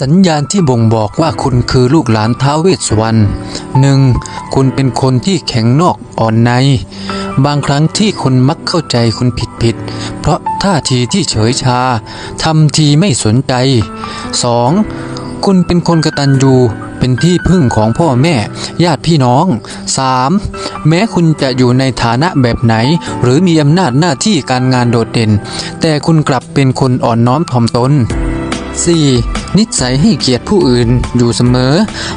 สัญญาณที่บ่งบอกว่าคุณคือลูกหลานท้าวเวสสวรรณหนึ่งคุณเป็นคนที่แข็งนอกอ่อนใน บางครั้งที่คนมักเข้าใจคุณผิดผิด เพราะท่าทีที่เฉยชาทำทีไม่สนใจ 2. คุณเป็นคนกระตัญญูเป็นที่พึ่งของพ่อแม่ ญาติพี่น้อง 3. แม้คุณจะอยู่ในฐานะแบบไหน หรือมีอำนาจหน้าที่การงานโดดเด่น แต่คุณกลับเป็นคนอ่อนน้อมถ่อมตน 4. นิสัยให้เกียรติผู้อื่นอยู่เสมอ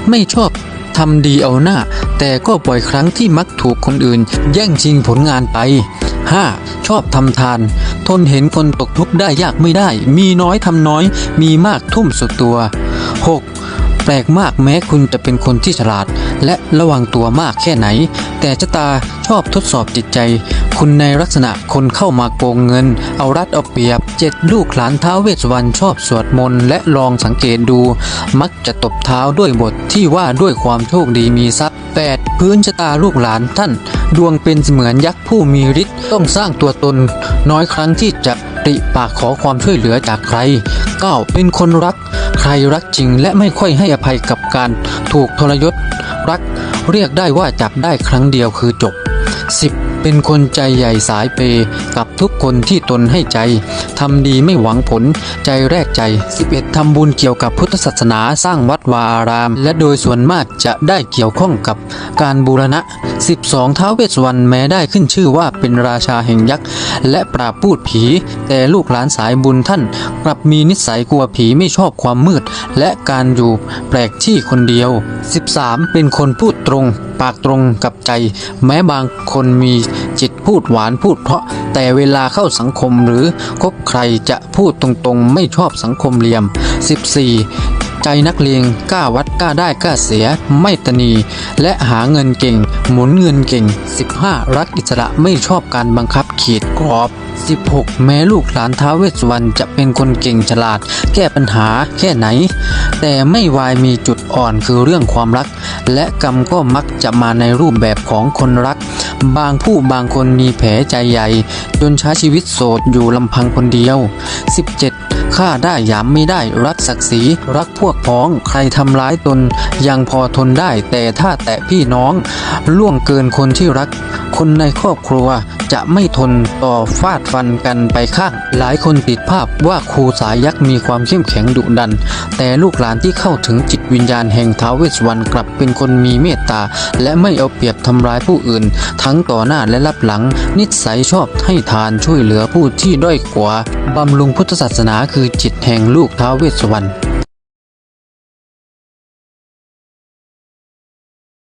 ไม่ชอบทำดีเอาหน้า แต่ก็บ่อยครั้งที่มักถูกคนอื่น แย่งชิงผลงานไป 5. ชอบทำทาน ทนเห็นคนตกทุกข์ได้ยากไม่ได้ มีน้อยทำน้อย มีมากทุ่มสุดตัว 6. แปลกมากแม้คุณจะเป็นคนที่ฉลาด และระวังตัวมากแค่ไหน แต่ชะตาชอบทดสอบจิตใจ คุณในลักษณะคนเข้ามาโกงเงิน เอารัดเอาเปรียบเจ็ดลูกหลานเท้าวเวสวรรณชอบสวดมนต์และลองสังเกตดู มักจะตบเท้าด้วยบทที่ว่าด้วยความโชคดีมีทรัพย์ 8. พื้นชะตาลูกหลานท่าน ดวงเป็นเสมือนยักษ์ผู้มีฤทธิ์ต้องสร้างตัวตน น้อยครั้งที่จะปริปากขอความช่วยเหลือจากใคร 9. เป็นคนรัก ใครรักจริงและไม่ค่อยให้อภัยกับการถูกทรยศ รัก เรียกได้ว่าจับได้ครั้งเดียวคือจบ 10. เป็นคนใจใหญ่สายเปกับทุกคนที่ตนให้ใจ ทำดีไม่หวังผล ใจแรกใจ 11. ทำบุญเกี่ยวกับพุทธศาสนาสร้างวัดวาอาราม และโดยส่วนมากจะได้เกี่ยวข้องกับการบูรณะ 12. ท้าวเวสสวรรณแม้ได้ขึ้นชื่อว่าเป็นราชาแห่งยักษ์และปราบพูดผี แต่ลูกหลานสายบุญท่าน กลับมีนิสัยกลัวผีไม่ชอบความมืด และการอยู่แปลกที่คนเดียว 13. เป็นคนพูดตรง ปากตรงกับใจ แม้บางคนมีจิตพูดหวานพูดเพราะ แต่เวลาเข้าสังคมหรือคบใครจะพูดตรงๆ ไม่ชอบสังคมเหลี่ยม 14. ใจนักเลงกล้าวัดกล้าได้กล้าเสีย ไม่ตนี และหาเงินเก่ง หมุนเงินเก่ง 15. รักอิสระไม่ชอบการบังคับขีดกรอบ 16 แม้ลูกหลานท้าเวสสวรรณจะเป็นคนเก่งฉลาด แก้ปัญหาแค่ไหน แต่ไม่วายมีจุดอ่อนคือเรื่องความรัก และกรรมก็มักจะมาในรูปแบบของคนรัก บางผู้บางคนมีแผลใจใหญ่ จนใช้ชีวิตโสดอยู่ลำพังคนเดียว 17. ฆ่าได้ยามไม่ได้รักศักดิ์ศรีรักพวกพ้องใครทำร้ายตนยังพอทนได้แต่ถ้าแตะพี่น้อง ล่วงเกินคนที่รัก คนในครอบครัวจะไม่ทนต่อฟาดฟันกันไปข้าง หลายคนติดภาพว่าครูสายยักษ์มีความเข้มแข็งดุดัน แต่ลูกหลานที่เข้าถึงจิตวิญญาณแห่งท้าวเวสสวรรณกลับเป็นคนมีเมตตา และไม่เอาเปรียบทำร้ายผู้อื่น ทั้งต่อหน้าและรับหลัง นิสัยชอบให้ทานช่วยเหลือผู้ที่ด้อยกว่าบำรุงพุทธศาสนาคือจิตแห่งลูกท้าวเวสสวรรณ